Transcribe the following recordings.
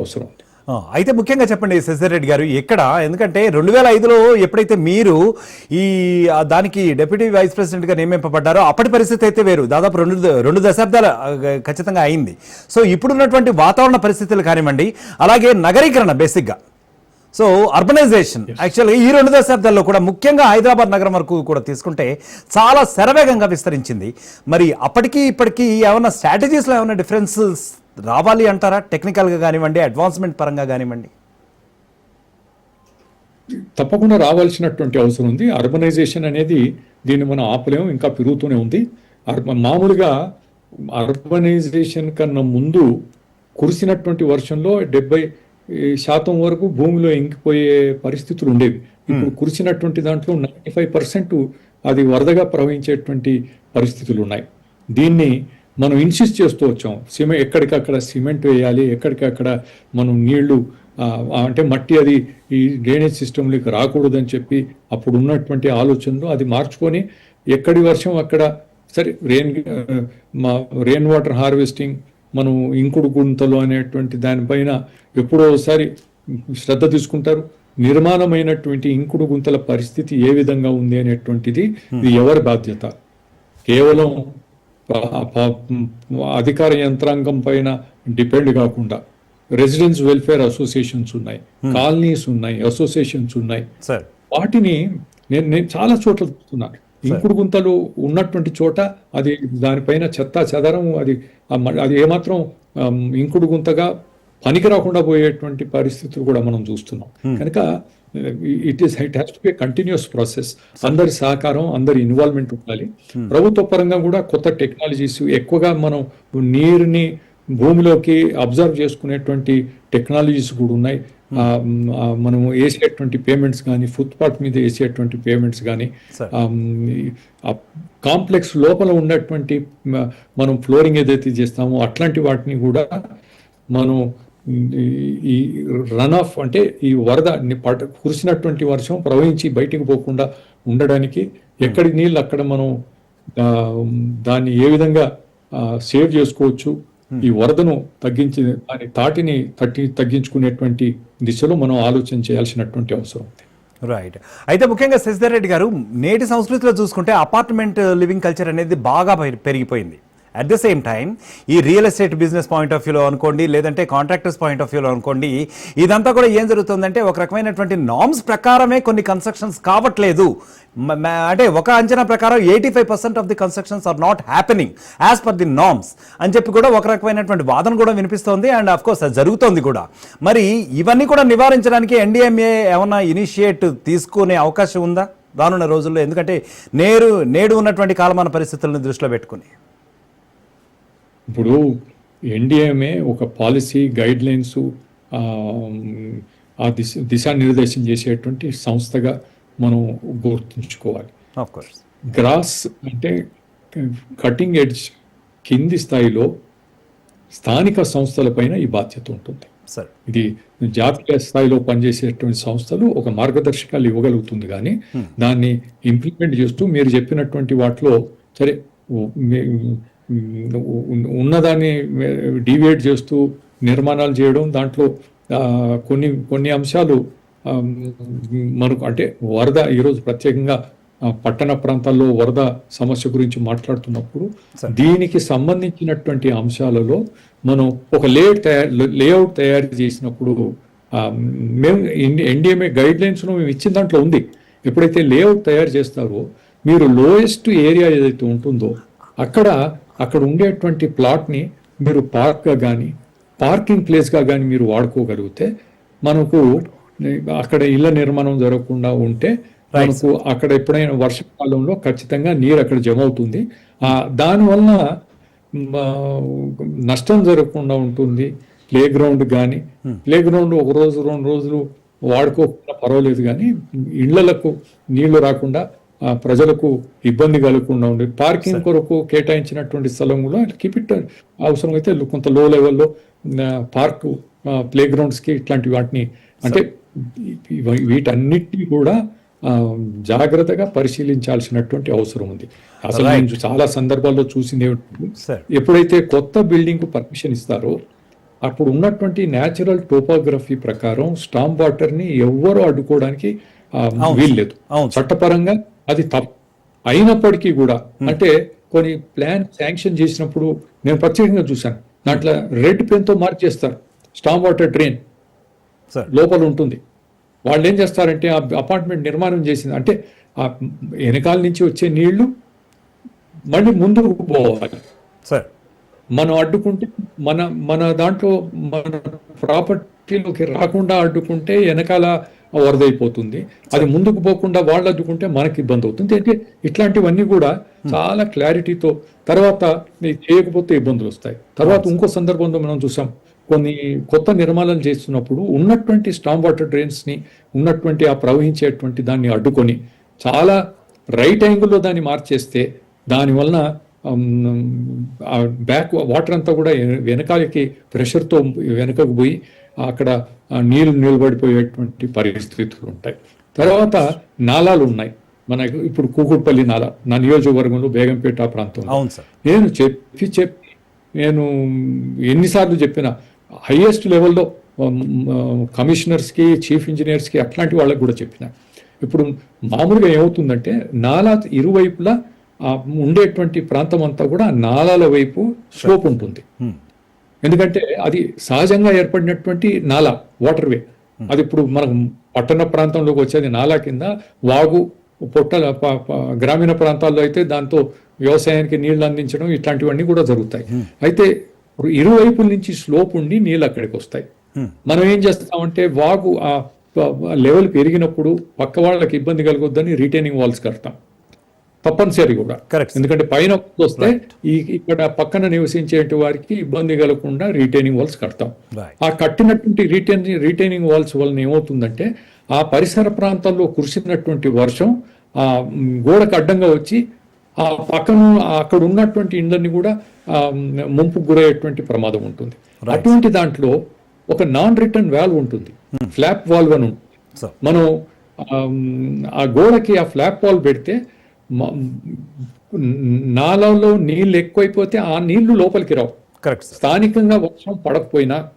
అవసరం ఉంది. అయితే ముఖ్యంగా చెప్పండి శశిధర్ రెడ్డి గారు ఎక్కడ? ఎందుకంటే రెండు వేల ఐదులో ఎప్పుడైతే మీరు ఈ దానికి డెప్యూటీ వైస్ ప్రెసిడెంట్గా నియమింపబడ్డారో అప్పటి పరిస్థితి అయితే వేరు. దాదాపు రెండు రెండు దశాబ్దాలు ఖచ్చితంగా అయింది. సో ఇప్పుడున్నటువంటి వాతావరణ పరిస్థితులు కానివ్వండి అలాగే నగరీకరణ బేసిక్గా. సో అర్బనైజేషన్ యాక్చువల్గా ఈ రెండు దశాబ్దాల్లో కూడా ముఖ్యంగా హైదరాబాద్ నగరం వరకు కూడా తీసుకుంటే చాలా శరవేగంగా విస్తరించింది. మరి అప్పటికి ఇప్పటికీ ఏమైనా స్ట్రాటజీస్లో ఏమైనా డిఫరెన్సెస్ రావాలి అంటారా? టెక్నికల్గా కానివ్వండి అడ్వాన్స్మెంట్ పరంగా కానివ్వండి. తప్పకుండా రావాల్సినటువంటి అవసరం ఉంది. అర్బనైజేషన్ అనేది దీన్ని మనం ఆపలేము ఇంకా పెరుగుతూనే ఉంది. మామూలుగా అర్బనైజేషన్ కన్నా ముందు కురిసినటువంటి వర్షంలో డెబ్బై శాతం వరకు భూమిలో ఇంకిపోయే పరిస్థితులు ఉండేవి. ఇప్పుడు కురిసినటువంటి దాంట్లో నైంటీ ఫైవ్ పర్సెంట్ అది వరదగా ప్రవహించేటువంటి పరిస్థితులు ఉన్నాయి. దీన్ని మనం ఇన్సిస్ట్ చేస్తూ వచ్చాం. సిమెంట్ ఎక్కడికక్కడ సిమెంట్ వేయాలి ఎక్కడికక్కడ మనం నీళ్ళు అంటే మట్టి అది ఈ డ్రైనేజ్ సిస్టంలోకి రాకూడదని చెప్పి అప్పుడు ఉన్నటువంటి ఆలోచనలు అది మార్చుకొని ఎక్కడి వర్షం అక్కడ సరే రెయిన్ మా రెయిన్ వాటర్ హార్వెస్టింగ్ మనం ఇంకుడు గుంతలు అనేటువంటి దానిపైన ఎప్పుడో ఒకసారి శ్రద్ధ తీసుకుంటారు. నిర్మాణమైనటువంటి ఇంకుడు గుంతల పరిస్థితి ఏ విధంగా ఉంది అనేటువంటిది ఇది ఎవరి బాధ్యత? కేవలం అధికార యంత్రాంగం పైన డిపెండ్ కాకుండా రెసిడెన్స్ వెల్ఫేర్ అసోసియేషన్స్ ఉన్నాయి కాలనీస్ ఉన్నాయి అసోసియేషన్స్ ఉన్నాయి. వాటిని నేను నేను చాలా చోట్ల చూస్తున్నాను ఇంకుడు గుంతలు ఉన్నటువంటి చోట అది దానిపైన చెత్త చెదరం అది అది ఏమాత్రం ఇంకుడు గుంతగా పనికి రాకుండా పోయేటువంటి పరిస్థితులు కూడా మనం చూస్తున్నాం. కనుక it is it has to be continuous process అందరి సహకారం అందరి ఇన్వాల్వ్మెంట్ ఉండాలి. ప్రభుత్వ పరంగా కూడా కొత్త టెక్నాలజీస్ ఎక్కువగా మనం నీరుని భూమిలోకి అబ్జర్వ్ చేసుకునేటువంటి టెక్నాలజీస్ కూడా ఉన్నాయి. ఆ, మ్, ఆ, మనం వేసేటువంటి పేమెంట్స్ కానీ ఫుట్పాత్ మీద వేసేటువంటి పేమెంట్స్ కానీ. కాంప్లెక్స్ లోపల ఉన్నటువంటి మనం ఫ్లోరింగ్ ఏదైతే చేస్తామో అట్లాంటి వాటిని కూడా మనం ఈ- రన్ ఆఫ్ అంటే ఈ వరద పడ- కురిసినటువంటి వర్షం ప్రవహించి బయటికి పోకుండా ఉండడానికి ఎక్కడి నీళ్ళు అక్కడ మనం దాన్ని ఏ విధంగా సేవ్ చేసుకోవచ్చు ఈ వరదను తగ్గించి దాని తాటిని తట్టి తగ్గించుకునేటువంటి దిశలో మనం ఆలోచన చేయాల్సినటువంటి అవసరం ఉంది. రైట్ అయితే ముఖ్యంగా శశిధర్ రెడ్డి గారు నేటి సంస్కృతిలో చూసుకుంటే అపార్ట్మెంట్ లివింగ్ కల్చర్ అనేది బాగా పెరి- పెరిగిపోయింది. అట్ ద సేమ్ టైం ఈ real estate business point of వ్యూలో అనుకోండి లేదంటే కాంట్రాక్టర్స్ పాయింట్ ఆఫ్ వ్యూలో అనుకోండి ఇదంతా కూడా ఏం జరుగుతుందంటే ఒక రకమైనటువంటి నామ్స్ ప్రకారమే కొన్ని కన్స్ట్రక్షన్స్ కావట్లేదు. అంటే ఒక అంచనా ప్రకారం eighty five percent of the constructions are not happening as per the norms అని చెప్పి కూడా ఒక రకమైనటువంటి వాదన కూడా వినిపిస్తోంది అండ్ అఫ్ కోర్స్ అది జరుగుతోంది కూడా. మరి ఇవన్నీ కూడా నివారించడానికి ఎన్డీఎంఏ ఏమన్నా ఇనిషియేట్ తీసుకునే అవకాశం ఉందా రానున్న రోజుల్లో? ఎందుకంటే నేరు నేడు ఉన్నటువంటి కాలమాన పరిస్థితులను దృష్టిలో పెట్టుకుని. ఇప్పుడు ఎన్డిఎంఏ ఒక పాలసీ గైడ్ లైన్స్ ఆ దిశ దిశానిర్దేశం చేసేటువంటి సంస్థగా మనం గుర్తుంచుకోవాలి. గ్రాస్ అంటే కటింగ్ ఎడ్జ్ కింది స్థాయిలో స్థానిక సంస్థలపైన ఈ బాధ్యత ఉంటుంది. సార్ ఇది జాతీయ స్థాయిలో పనిచేసేటువంటి సంస్థలు ఒక మార్గదర్శకాలు ఇవ్వగలుగుతుంది కానీ దాన్ని ఇంప్లిమెంట్ చేస్తూ మీరు చెప్పినటువంటి వాటిలో సరే ఉన్నదాన్ని డివియేట్ చేస్తూ నిర్మాణాలు చేయడం దాంట్లో కొన్ని కొన్ని అంశాలు మనకు అంటే వరద ఈరోజు ప్రత్యేకంగా పట్టణ ప్రాంతాల్లో వరద సమస్య గురించి మాట్లాడుతున్నప్పుడు దీనికి సంబంధించినటువంటి అంశాలలో మనం ఒక లేఅవుట్ తయారు లేఅవుట్ తయారు చేసినప్పుడు మేము ఎన్డిఎంఏ గైడ్ లైన్స్ మేము ఇచ్చిన దాంట్లో ఉంది. ఎప్పుడైతే లేఅవుట్ తయారు చేస్తారో మీరు లోయెస్ట్ ఏరియా ఏదైతే ఉంటుందో అక్కడ అక్కడ ఉండేటువంటి ప్లాట్ని మీరు పార్క్గా కానీ పార్కింగ్ ప్లేస్గా కానీ మీరు వాడుకోగలిగితే మనకు అక్కడ ఇళ్ళ నిర్మాణం జరగకుండా ఉంటే మనకు అక్కడ ఎప్పుడైనా వర్షకాలంలో ఖచ్చితంగా నీరు అక్కడ జమ అవుతుంది. ఆ దానివల్ల నష్టం జరగకుండా ఉంటుంది. ప్లే గ్రౌండ్ కానీ ప్లే గ్రౌండ్ ఒక రోజు రెండు రోజులు వాడుకోకుండా పర్వాలేదు కానీ ఇళ్ళకు నీళ్ళు రాకుండా ప్రజలకు ఇబ్బంది కలగకుండా ఉండే పార్కింగ్ కొరకు కేటాయించినటువంటి స్థలం కూడా కీప్ ఇట్ అవసరమైతే కొంత లో లెవెల్లో పార్క్ ప్లే కి ఇట్లాంటి వాటిని అంటే వీటన్నిటిని కూడా జాగ్రత్తగా పరిశీలించాల్సినటువంటి అవసరం ఉంది. అసలు నేను చాలా సందర్భాల్లో చూసింది ఎప్పుడైతే కొత్త బిల్డింగ్ పర్మిషన్ ఇస్తారో అప్పుడు ఉన్నటువంటి న్యాచురల్ టోపోగ్రఫీ ప్రకారం స్టామ్ వాటర్ని ఎవ్వరూ అడ్డుకోవడానికి వీల్లేదు. చట్టపరంగా అది తప్పు అయినప్పటికీ కూడా అంటే కొన్ని ప్లాన్ శాంక్షన్ చేసినప్పుడు నేను ప్రత్యేకంగా చూశాను. దాంట్లో రెడ్ పెన్తో మార్క్ చేస్తారు. Storm water drain sir. లోపల ఉంటుంది. వాళ్ళు ఏం చేస్తారంటే ఆ అపార్ట్మెంట్ నిర్మాణం చేసింది. అంటే ఆ వెనకాల నుంచి వచ్చే నీళ్ళు మళ్ళీ ముందుకు పోవాలి. సార్. మనం అడ్డుకుంటే మన మన దాంట్లో మన ప్రాపర్టీలోకి రాకుండా అడ్డుకుంటే వెనకాల వరదైపోతుంది. అది ముందుకు పోకుండా వాళ్ళు అడ్డుకుంటే మనకి ఇబ్బంది అవుతుంది. అంటే ఇట్లాంటివన్నీ కూడా చాలా క్లారిటీతో తర్వాత చేయకపోతే ఇబ్బందులు వస్తాయి. తర్వాత ఇంకో సందర్భంలో మనం చూసాం. కొన్ని కొత్త నిర్మాణాలు చేస్తున్నప్పుడు ఉన్నటువంటి స్టామ్ వాటర్ డ్రైన్స్ని ఉన్నటువంటి ఆ ప్రవహించేటువంటి దాన్ని అడ్డుకొని చాలా రైట్ యాంగిల్లో దాన్ని మార్చేస్తే దానివలన ఆ బ్యాక్ వాటర్ అంతా కూడా వెనకాలకి ప్రెషర్తో వెనకకు పోయి అక్కడ నీళ్ళు నిలబడిపోయేటువంటి పరిస్థితులు ఉంటాయి. తర్వాత నాలాలు ఉన్నాయి. మనకు ఇప్పుడు కూకుట్పల్లి నాల నా నియోజకవర్గంలో బేగంపేట ప్రాంతంలో. అవును సార్. నేను చెప్పి చెప్పి నేను ఎన్నిసార్లు చెప్పిన హైయెస్ట్ లెవెల్లో కమిషనర్స్కి చీఫ్ ఇంజనీర్స్కి అట్లాంటి వాళ్ళకి కూడా చెప్పిన. ఇప్పుడు మామూలుగా ఏమవుతుందంటే నాలా ఇరువైపులా ఉండేటువంటి ప్రాంతం అంతా కూడా నాలాల వైపు స్లోప్ ఉంటుంది. Hmm. ఎందుకంటే అది సహజంగా ఏర్పడినటువంటి నాలా వాటర్ వే అది ఇప్పుడు మనం పట్టణ ప్రాంతంలోకి వచ్చేది నాలా కింద వాగు పొట్టల ప- ప- గ్రామీణ ప్రాంతాల్లో అయితే దాంతో వ్యవసాయానికి నీళ్ళు అందించడం ఇట్లాంటివన్నీ కూడా జరుగుతాయి. అయితే ఇప్పుడు ఇరువైపుల నుంచి స్లోప్ ఉండి నీళ్ళు అక్కడికి వస్తాయి. Hmm. మనం ఏం చేస్తామంటే వాగు ఆ లెవెల్ పెరిగినప్పుడు పక్క వాళ్ళకి ఇబ్బంది కలగొద్దని రిటైనింగ్ వాల్స్ కడతాం. తప్పనిసరి కూడా. Correct. ఎందుకంటే పైన వస్తే ఈ ఇక్కడ పక్కన నివసించే వారికి ఇబ్బంది కలగకుండా రిటైనింగ్ వాల్స్ కడతాం. ఆ కట్టినటువంటి రిటైనింగ్ రిటైనింగ్ వాల్స్ వలన ఏమవుతుందంటే ఆ పరిసర ప్రాంతాల్లో కురిసినటువంటి వర్షం ఆ గోడకు అడ్డంగా వచ్చి ఆ పక్కన అక్కడ ఉన్నటువంటి ఇండ్లని కూడా ఆ, మ్, ముంపుకు గురయ్యేటువంటి ప్రమాదం ఉంటుంది. అటువంటి దాంట్లో ఒక నాన్ రిటర్న్ వాల్వ్ ఉంటుంది ఫ్లాప్ వాల్వ్ అని ఉంటుంది. మనం ఆ గోడకి ఆ ఫ్లాప్ వాల్ పెడితే నాలలో నీళ్ళు ఎక్కువైపోతే ఆ నీళ్ళు లోపలికి రావు. కరెక్ట్ స్థానికంగా వర్షం పడకపోయినా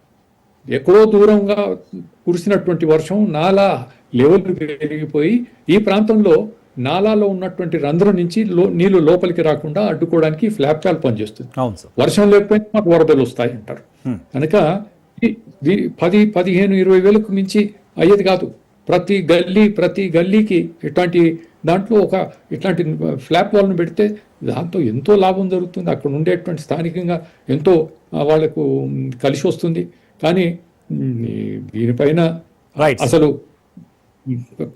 ఎక్కడో దూరంగా కురిసినటువంటి వర్షం నాలా లెవెల్ పెరిగిపోయి ఈ ప్రాంతంలో నాలాలో ఉన్నటువంటి రంధ్రం నుంచి లో నీళ్ళు లోపలికి రాకుండా అడ్డుకోవడానికి ఫ్లాప్ వాల్ పనిచేస్తుంది వర్షం లేకపోయినా మాకు వరదలు వస్తాయి అంటారు. కనుక ఈ- ఈ పది పదిహేను ఇరవై వేలకు మించి అయ్యేది కాదు. ప్రతి గల్లీ ప్రతి గల్లీకి ఇట్లాంటి దాంట్లో ఒక ఇట్లాంటి ఫ్లాప్ వాల్ను పెడితే దాంతో ఎంతో లాభం జరుగుతుంది. అక్కడ ఉండేటువంటి స్థానికంగా ఎంతో వాళ్ళకు కలిసి వస్తుంది. కానీ దీనిపైన అసలు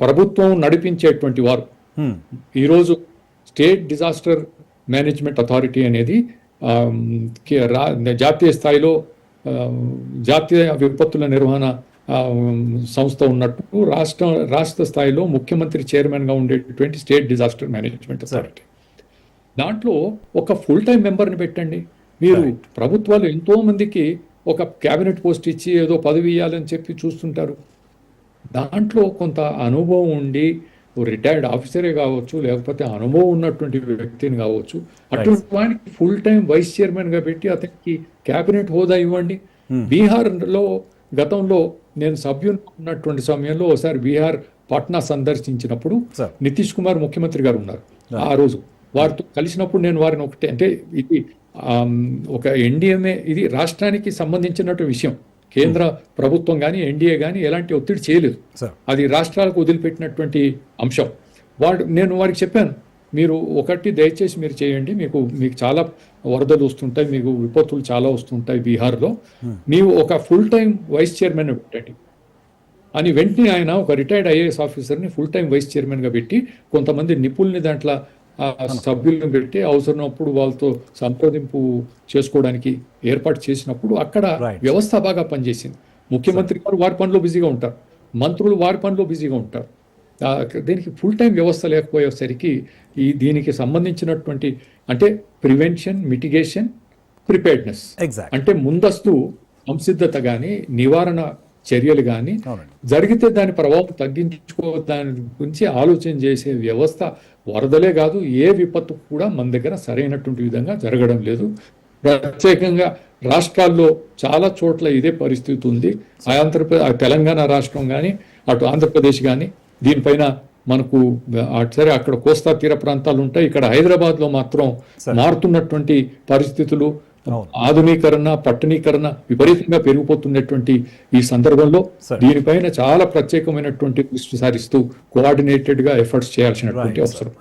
ప్రభుత్వం నడిపించేటువంటి వారు Hmm. ఈరోజు స్టేట్ డిజాస్టర్ మేనేజ్మెంట్ అథారిటీ అనేది జాతీయ స్థాయిలో జాతీయ విపత్తుల నిర్వహణ సంస్థ ఉన్నట్టు రాష్ట్ర రాష్ట్ర స్థాయిలో ముఖ్యమంత్రి చైర్మన్గా ఉండేటువంటి స్టేట్ డిజాస్టర్ మేనేజ్మెంట్ అథారిటీ. దాంట్లో ఒక ఫుల్ టైం మెంబర్ని పెట్టండి. మీరు ప్రభుత్వాలు ఎంతో మందికి ఒక క్యాబినెట్ పోస్ట్ ఇచ్చి ఏదో పదవి ఇవ్వాలని చెప్పి చూస్తుంటారు. దాంట్లో కొంత అనుభవం ఉండి రిటైర్డ్ ఆఫీసరే కావచ్చు లేకపోతే అనుభవం ఉన్నటువంటి వ్యక్తిని కావచ్చు అటువంటి వాడికి ఫుల్ టైం వైస్ చైర్మన్గా పెట్టి అతనికి క్యాబినెట్ హోదా ఇవ్వండి. బీహార్లో గతంలో నేను సభ్యులు ఉన్నటువంటి సమయంలో ఒకసారి బీహార్ పాట్నా సందర్శించినప్పుడు నితీష్ కుమార్ ముఖ్యమంత్రి గారు ఉన్నారు. ఆ రోజు వారితో కలిసినప్పుడు నేను వారిని ఒకటే అంటే ఇది ఒక ఎన్డీఎంఏ ఇది రాష్ట్రానికి సంబంధించినట్టు విషయం. కేంద్ర ప్రభుత్వం కానీ ఎన్డీఏ కానీ ఎలాంటి ఒత్తిడి చేయలేదు. అది రాష్ట్రాలకు వదిలిపెట్టినటువంటి అంశం. వాడు నేను వారికి చెప్పాను మీరు ఒకటి దయచేసి మీరు చేయండి. మీకు మీకు చాలా వరదలు వస్తుంటాయి మీకు విపత్తులు చాలా వస్తుంటాయి బీహార్లో. ನೀವು ఒక ఫుల్ టైం వైస్ చైర్మన్ పెట్టండి. అని వెంటనే ఆయన ఒక రిటైర్డ్ ఐఏఎస్ ఆఫీసర్ని ఫుల్ టైం వైస్ చైర్మన్గా పెట్టి కొంతమంది నిపుణుల్ని దాంట్లో సభ్యులను పెట్టి అవసరమైనప్పుడు వాళ్ళతో సంప్రదింపు చేసుకోవడానికి ఏర్పాటు చేసినప్పుడు అక్కడ. వ్యవస్థ బాగా పనిచేసింది. ముఖ్యమంత్రి గారు వారి పనిలో బిజీగా ఉంటారు. మంత్రులు వారి పనిలో బిజీగా ఉంటారు. దీనికి ఫుల్ టైం వ్యవస్థ లేకపోయేసరికి ఈ దీనికి సంబంధించినటువంటి అంటే ప్రివెన్షన్ మిటిగేషన్ ప్రిపేర్డ్నెస్ ఎగ్జాక్ట్ అంటే ముందస్తు సంసిద్ధత కానీ నివారణ చర్యలు కానీ జరిగితే దాని ప్రభావం తగ్గించుకో దాని గురించి ఆలోచన చేసే వ్యవస్థ వరదలే కాదు ఏ విపత్తు కూడా మన దగ్గర సరైనటువంటి విధంగా జరగడం లేదు. ప్రత్యేకంగా రాష్ట్రాల్లో చాలా చోట్ల ఇదే పరిస్థితి ఉంది. ఆంధ్రప్రదేశ్ తెలంగాణ రాష్ట్రం కానీ అటు ఆంధ్రప్రదేశ్ కానీ దీనిపైన మనకు సరే అక్కడ కోస్తా తీర ప్రాంతాలు ఉంటాయి ఇక్కడ హైదరాబాద్లో మాత్రం మారుతున్నటువంటి పరిస్థితులు. ఆధునీకరణ పట్టణీకరణ విపరీతంగా పెరిగిపోతున్నటువంటి ఈ సందర్భంలో. దీనిపైన చాలా ప్రత్యేకమైనటువంటి దృష్టి సారిస్తూ కోఆర్డినేటెడ్గా ఎఫర్ట్స్ చేయాల్సినటువంటి. అవసరం